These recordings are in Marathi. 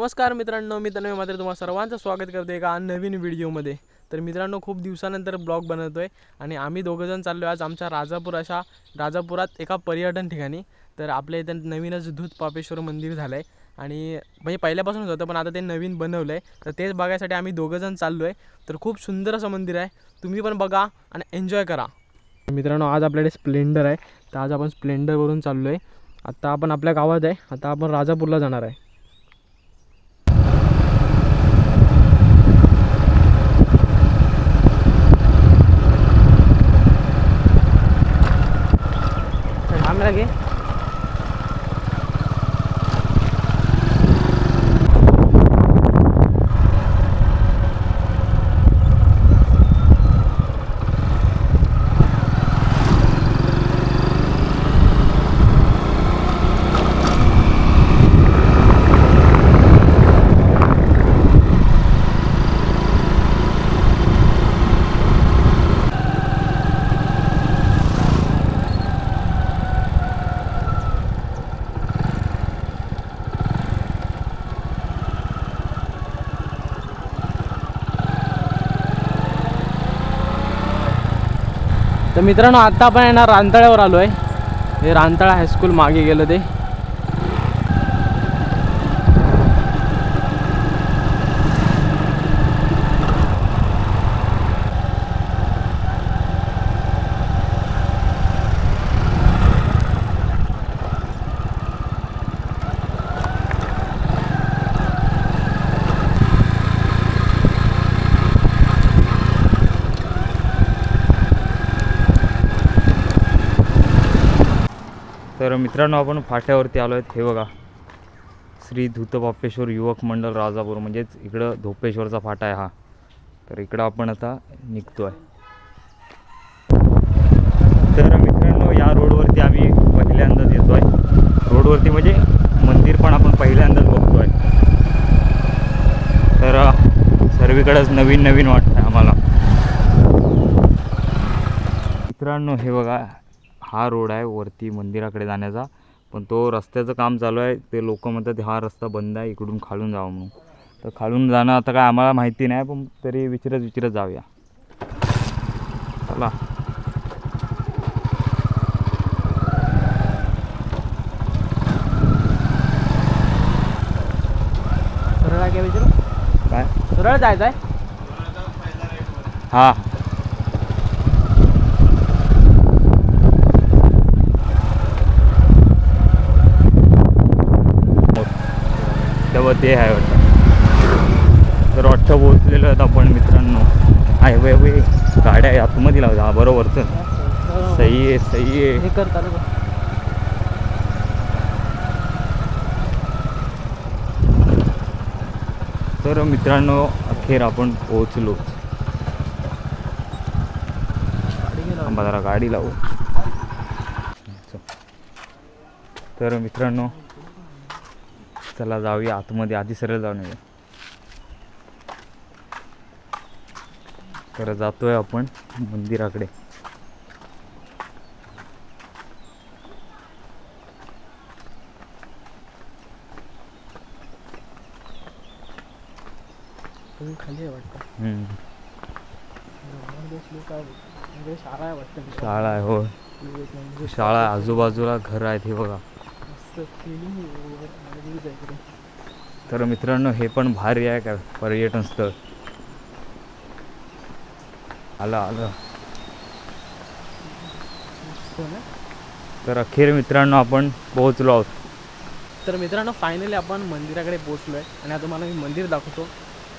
नमस्कार मित्रांनो मी तन्मय मात्र तुम्हाला सर्वांचं स्वागत करतो एका नवीन व्हिडिओमध्ये. तर मित्रांनो खूप दिवसानंतर ब्लॉग बनवतो आहे आणि आम्ही दोघंजण चाललो आहे आज आमच्या राजापूर अशा राजापुरात एका पर्यटन ठिकाणी. तर आपल्या इथं नवीनच दूध पापेश्वर मंदिर झालं आहे आणि म्हणजे पहिल्यापासूनच होतं पण आता ते नवीन बनवलं आहे तर तेच बघायसाठी आम्ही दोघंजण चाललो आहे तर खूप सुंदर असं मंदिर आहे. तुम्ही पण बघा आणि एन्जॉय करा. मित्रांनो आज आपल्याकडे स्प्लेंडर आहे. तर आज आपण स्प्लेंडरवरून चाललो आहे आत्ता आपण आपल्या गावात आहे. आता आपण राजापूरला जाणार आहे. तर मित्रांनो आत्ता आपण आहे ना रांतळ्यावर आलो आहे हे रांतळा हायस्कूल मागे गेलं ते. मित्रांनो आपण फाट्यावरती आलो आहेत. हे बघा. श्री धूतबापेश्वर युवक मंडळ राजापूर म्हणजेच इकडं धोपेश्वरचा फाटा आहे हा. तर इकडं आपण आता निघतो आहे तर मित्रांनो या रोडवरती आम्ही पहिल्यांदाच येतो आहे रोडवरती म्हणजे मंदिर पण आपण पहिल्यांदाच बघतो आहे तर सर्वीकडंच नवीन नवीन वाटतं आहे आम्हाला. मित्रांनो हे बघा. हा रोड आहे वरती मंदिराकडे जाण्याचा. पण तो रस्त्याचं काम चालू आहे. ते लोक म्हणतात हा रस्ता बंद आहे इकडून खालून जावं म्हणून. तर खालून जाणं आता काय आम्हाला माहिती नाही पण तरी विचारत विचारत जाऊया. चला. सरळ आहे काय विचारू काय? सरळ जायचं आहे? हां. ते आहे वाटतं. तर वाटतं पोहोचलेलो आहेत आपण मित्रांनो. आहे वय वय गाड्या आहे आतमध्ये लावता हा बरोबर तर. सही आहे सही आहे. हे करता तर मित्रांनो अखेर आपण पोहोचलो. जरा गाडी लावू. तर मित्रांनो चला जाऊया आतमध्ये आधी सरळ जाऊन येऊया. तर जातोय आपण मंदिराकडे. खाली वाटतं. म्हणजे शाळा आहे वाटतं शाळा आहे हो शाळा आजूबाजूला घर आहेत हे बघा. तर मित्रांनो हे पण भारी आहे का पर्यटन स्थळ? आलं आलं. तर अखेर मित्रांनो आपण पोहोचलो आहोत. तर मित्रांनो फायनली आपण मंदिराकडे पोहोचलो आहे आणि आता तुम्हाला मी मंदिर दाखवतो.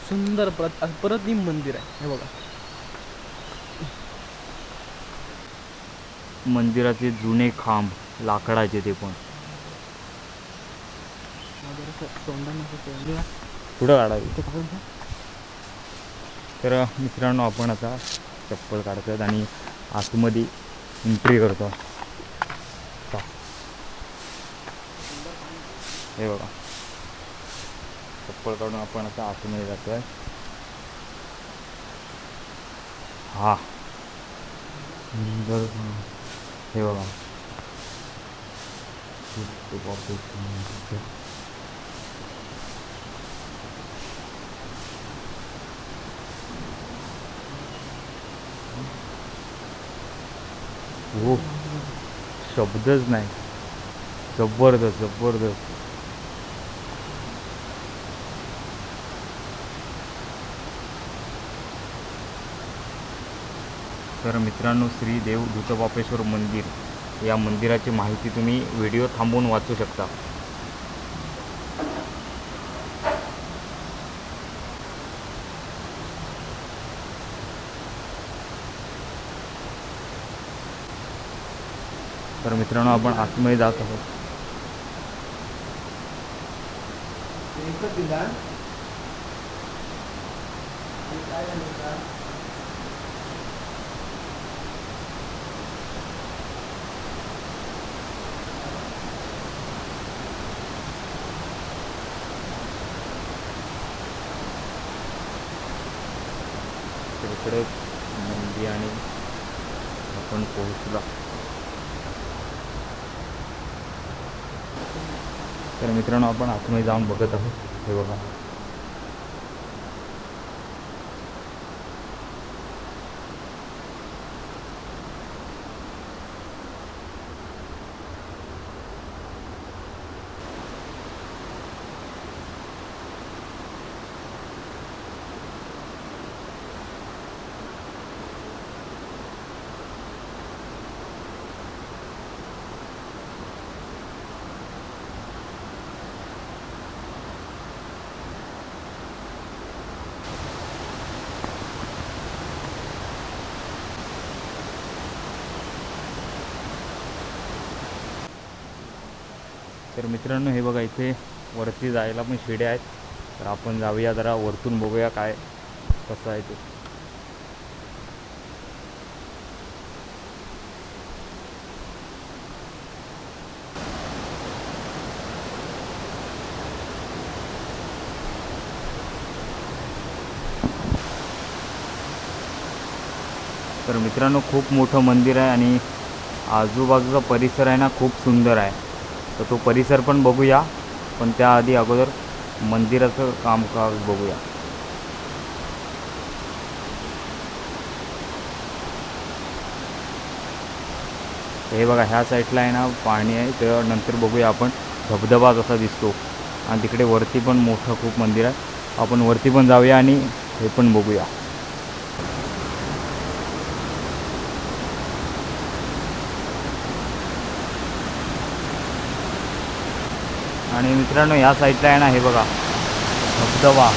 सुंदर प्रत अप्रतिम मंदिर आहे. हे बघा. मंदिराचे जुने खांब लाकडाचे ते पण माझं असं तोंडानं असं तोंडी आहे. पुढं काढावी तर मित्रांनो आपण आता चप्पल काढतो आणि आतमध्ये एंट्री करतो. हे बघा. चप्पल काढून आपण आता आतमध्ये जातोय. हा. सुंदर हे बघा खूप- खूप ऑफिस. हो. शब्दच नाही. जबरदस्त जबरदस्त. तर मित्रांनो श्री देव धुतबापेश्वर मंदिर. या मंदिराची माहिती तुम्ही व्हिडिओ थांबवून वाचू शकता. तर मित्रांनो आपण आतमध्ये जात आहोत. इकडे नंदी आणि आपण पोहोचला. तर मित्रांनो आपण आतमध्ये जाऊन बघत आहोत. हे बघा. तर मित्रांनो हे बघा इथे वरती जायला पण शिड्या आहेत. तर आपण जाऊया जरा वरतून बघूया काय कसं आहे ते. तर मित्रांनो खूप मोठं मंदिर आहे आणि आजूबाजूचा परिसर आहे ना खूप सुंदर आहे. तर तो परिसर पण बघूया पण त्याआधी अगोदर मंदिराचं कामकाज बघूया. हे बघा ह्या साईडला आहे ना पाणी आहे तर नंतर बघूया आपण. धबधबा जसा दिसतो आणि तिकडे वरती पण मोठं खूप मंदिर आहे. आपण वरती पण जाऊया आणि हे पण बघूया. आणि मित्रांनो ह्या साईडला आहे ना हे बघा. धबधबा.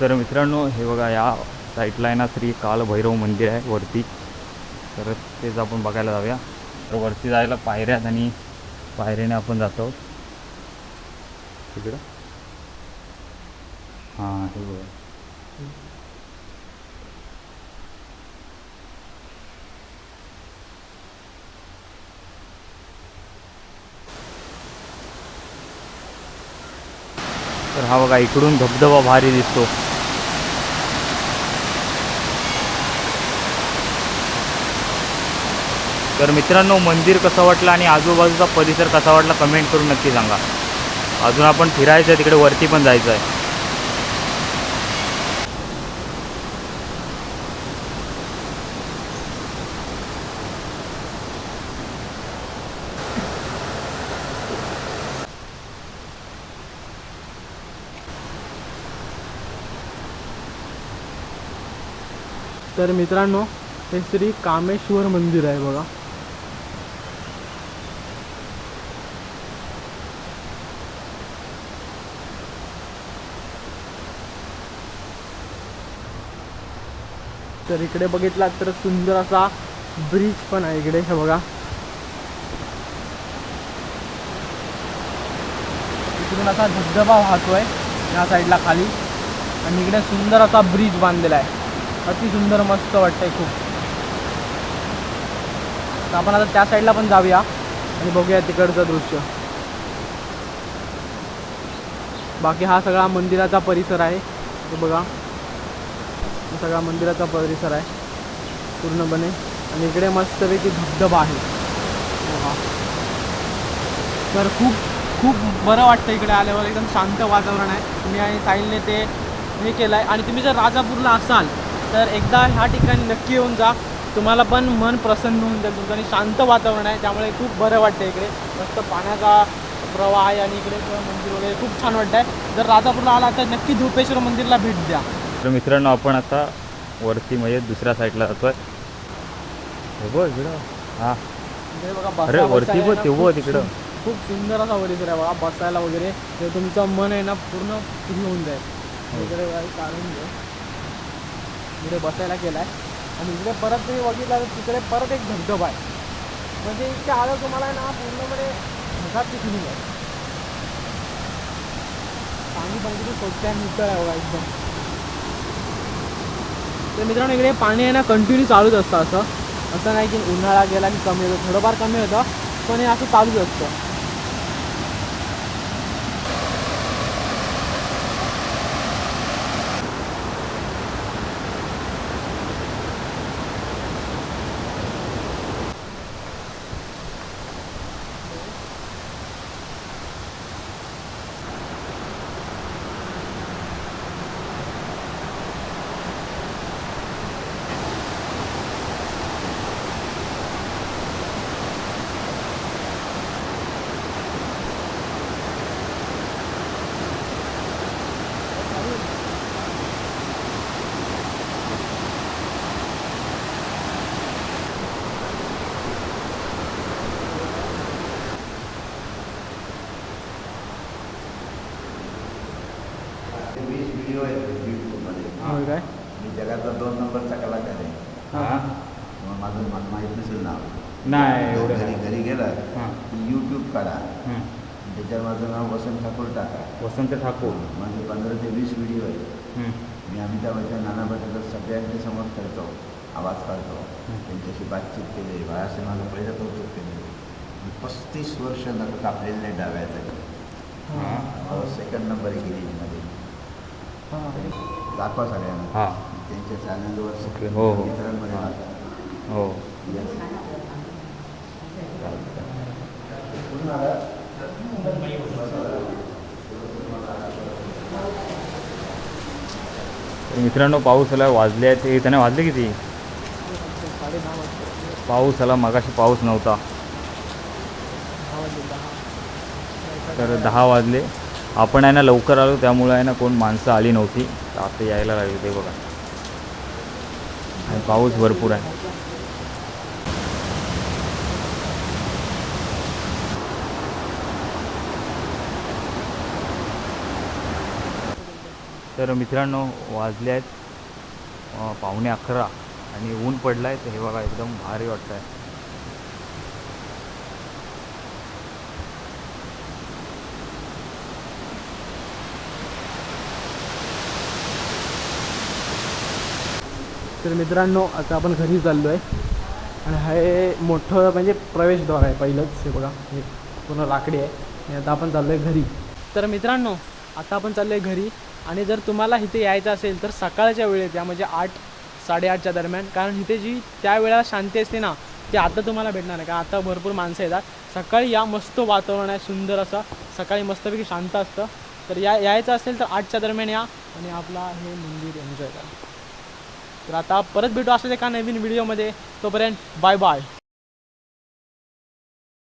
तर मित्रांनो हे बघा या साईडला आहे ना श्री कालभैरव मंदिर आहे वरती. तर तेच आपण बघायला जाऊया. तर वरती जायला पायऱ्या आणि पायऱ्याने आपण जातो. तिकडं? हां हे बघा. तर हा बघा इकडून धबधबा भारी दिसतो. तर मित्रांनो मंदिर कसं वाटलं आणि आजूबाजूचा परिसर कसा वाटला कमेंट करून नक्की सांगा. अजून आपण फिरायचं आहे तिकडे वरती पण जायचं आहे तर मित्रांनो हे श्री कामेश्वर मंदिर आहे बघा. तर इकडे बघितलात तर सुंदर असा ब्रिज पण आहे इकडे हे बघा. इकडून असा धबधबा वाहतोय या साईडला खाली. आणि इकडे सुंदर असा ब्रिज बांधलेला आहे. अति सुंदर मस्त वाटतंय खूप. तर आपण आता त्या साईडला पण जाऊया आणि बघूया तिकडचं दृश्य. बाकी हा सगळा मंदिराचा परिसर आहे. तो बघा. सगळा मंदिराचा परिसर आहे पूर्णपणे. आणि इकडे मस्तपैकी धबधबा आहे. तर खूप खूप बरं वाटतं इकडे आल्यावर. एकदम शांत वातावरण आहे. तुम्ही आणि साहिलने ते हे केलं आहे आणि तुम्ही जर राजापूरला असाल तर एकदा ह्या ठिकाणी नक्की येऊन जा. तुम्हाला पण मन प्रसन्न होऊन जाईल. तुमचं आणि शांत वातावरण आहे. त्यामुळे खूप बरं वाटतं इकडे. मस्त पाण्याचा प्रवाह आहे आणि इकडे मंदिर वगैरे खूप छान वाटतं आहे जर राजापूरला आला तर नक्की धुपेश्वर मंदिरला भेट द्या. तर मित्रांनो आपण आता वरती म्हणजे दुसऱ्या साईडला जातोय. हे बघ इकडं. हा. अरे वरती बघ तेव्हा तिकडं. खूप सुंदर असा परिसर आहे बघा बसायला वगैरे. ते तुमचं मन आहे ना पूर्ण फ्री होऊन जाईल. हो. इकडे बघा, काढून घे इकडे बसायला केलाय. आणि इकडे परत तुम्ही बघितलं तर तिकडे परत एक धबधबा आहे. म्हणजे इथे आलं तुम्हाला आहे ना पूर्णपणे ढगाची फिलिंग आहे पाणी पण किती स्वच्छ आहे नितळ आहे बघा एकदम. तर मित्रांनो इकडे पाणी आहे ना कंटिन्यू चालूच असतं असं. असं नाही की उन्हाळा गेला की कमी होतं थोडंफार कमी होतं पण हे असं चालूच असतं वीस व्हिडिओ आहेत यूट्यूबमध्ये होय काय? मी जगातला दोन नंबरचा कलाकार आहे. हा. मग माझं मला माहीत नसेल नाव. नाही एवढं घरी नाही. घरी गेला हां. यूट्यूब काढा. हं. त्याच्यावर माझं नाव वसंत ठाकूर टाका. वसंत ठाकूर. माझे पंधरा ते वीस व्हिडिओ आहेत. हं. मी अमिताभ बच्चन नाना बच्चन सगळ्यांच्या समोर करतो आवाज काढतो. त्यांच्याशी बातचीत केली. बाळासाहेब माझं पहिलं कौतुक केलं. मी पस्तीस वर्ष नका कापलेलं नाही डाव्याचं हां. सेकंड नंबर हां दाखवा सगळ्यांना. हां. त्यांच्या चॅनलवर हो, हो. हो. तर मित्रांनो पाऊस आला वाजले आहेत. ते त्याने वाजले किती? पाऊस आला मगाशी पाऊस नव्हता. तर दहा वाजले. आपण आहे ना लवकर आलो त्यामुळे आहे ना कोण माणसं आली नव्हती. तर आता यायला लागली ते बघा. आणि पाऊस भरपूर आहे. तर मित्रांनो वाजले आहेत पाहुणे पावणे अकरा आणि ऊन पडलं आहे तर हे बघा एकदम भारी वाटतं आहे तर मित्रांनो आता आपण घरी चाललो आहे आणि हे मोठं म्हणजे प्रवेशद्वार आहे पहिलंच हे बघा. हे पूर्ण लाकडी आहे. आणि आता आपण चाललो आहे घरी. तर मित्रांनो आता आपण चाललो आहे घरी. आणि जर तुम्हाला इथे यायचं असेल तर सकाळच्या वेळेत या म्हणजे आठ साडेआठच्या दरम्यान. कारण इथे जी त्या वेळेला शांती असते ना ती आता तुम्हाला भेटणार नाही. कारण आता भरपूर माणसं येतात. सकाळी या मस्त वातावरण आहे सुंदर असं. सकाळी मस्तपैकी शांत असतं. तर या यायचं असेल तर आठच्या दरम्यान या. आणि आपला हे मंदिर एन्जॉय करा. तर आता परत भेटू असं एका नवीन व्हिडिओमध्ये तोपर्यंत बाय बाय